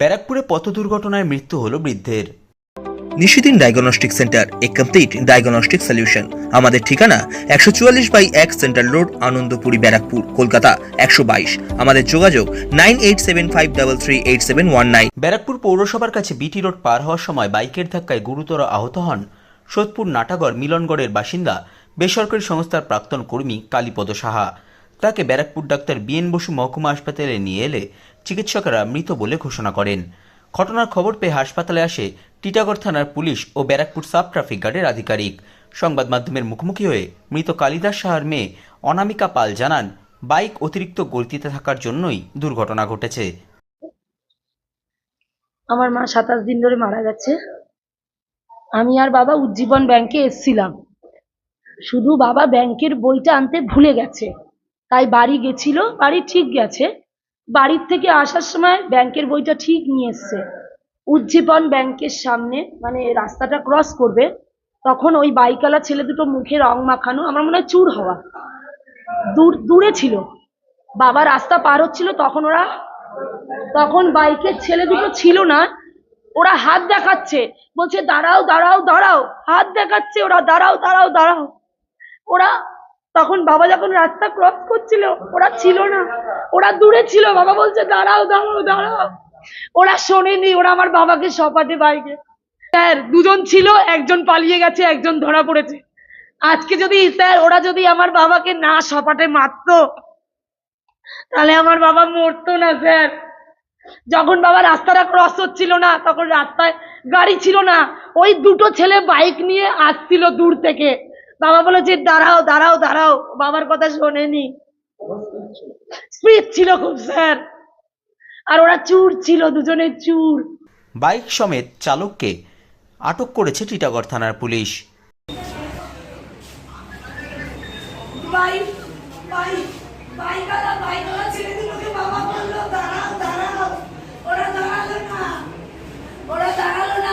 ব্যারাকপুরে পথ দুর্ঘটনায় মৃত্যু হলো বৃদ্ধের। Nishidin diagnostic centre a complete diagnostic solution. আমাদের ঠিকানা একশো চুয়াল্লিশ বাই এক সেন্ট্রাল রোড আনন্দপুরি ব্যারাকপুর কলকাতা একশো বাইশ। আমাদের যোগাযোগ nine eight seven five double three eight seven one nine. Barrackpore পৌরসভার কাছে বিটি রোড পার হওয়ার সময় বাইকের ধাক্কায় গুরুতর আহত হন সোদপুর নাটাগড় মিলনগড়ের বাসিন্দা বেসরকারি সংস্থার প্রাক্তন কর্মী কালীপদ সাহা। তাকে ব্যারাকপুর ডাক্তার বিএন বসু মহকুমা হাসপাতালে নিয়ে এলে চিকিৎসকেরা মৃত বলে ঘোষণা করেন। ঘটনার খবর পেয়ে হাসপাতালে আসে টিটাগড় থানার পুলিশ ও ব্যারাকপুর সাব ট্রাফিক গার্ডের আধিকারিক। সংবাদ মাধ্যমের মুখোমুখি হয়ে মৃত কালিদাস সাহার মেয়ে অনামিকা পাল জানান, বাইক অতিরিক্ত গতিতে থাকার জন্যই দুর্ঘটনা ঘটেছে। আমার মা সাতাশ দিন ধরে মারা গেছে। আমি আর বাবা উজ্জীবন ব্যাংকে এসছিলাম। শুধু বাবা ব্যাংকের বইটা আনতে ভুলে গেছে। তাই বাড়ি গেছিল, বাড়ি ঠিক গেছে। বাড়ির থেকে আসার সময় ব্যাংকের বইটা ঠিক নিয়ে এসছে। উজ্জীবন ব্যাংকের সামনে মানে রাস্তাটা ক্রস করবে, তখন ওই বাইকালা ছেলে দুটো মুখে রং মাখানো, আমার মনে হয় চুর হওয়া। দূর, দূরে ছিল। বাবা রাস্তা পার হচ্ছিল, তখন ওরা, তখন বাইকের ছেলে দুটো ছিল না, ওরা হাত দেখাচ্ছে। বলছে, দাঁড়াও দাঁড়াও দাঁড়াও, হাত দেখাচ্ছে ওরা, দাঁড়াও দাঁড়াও দাঁড়াও। ওরা তখন বাবা যখন রাস্তা ক্রস করছিল, ওরা ছিল না। ওরা দূরে ছিল। বাবা বলছে, দাঁড়াও দাঁড়াও দাঁড়াও। ওরা শোনেনি, ওরা আমার বাবাকে সপাটে বাইকে স্যার, দুজন ছিল, একজন পালিয়ে গেছে, একজন ধরা পড়েছে। আজকে যদি, স্যার, ওরা যদি আমার বাবাকে না সপাটে মারতো, তাহলে আমার বাবা মরতো না, স্যার। যখন বাবা রাস্তাটা ক্রস হচ্ছিল না, তখন রাস্তায় গাড়ি ছিল না। ওই দুটো ছেলে বাইক নিয়ে আসছিল দূর থেকে। বাবা বলো যে দাঁড়াও দাঁড়াও দাঁড়াও বাবার কথা শোনেনি। স্পিড ছিল খুব স্যার। আর ওরা চুর ছিল দুজনে চুর। বাইক সমেত চালককে আটক করেছে টিটাগড় থানার পুলিশ। বাইক বাইক বাইক বাইকালা ছেলে দুটোকে বাবা বলল দাঁড়াও দাঁড়াও ওরা দাঁড়াল না ওরা দাঁড়াল না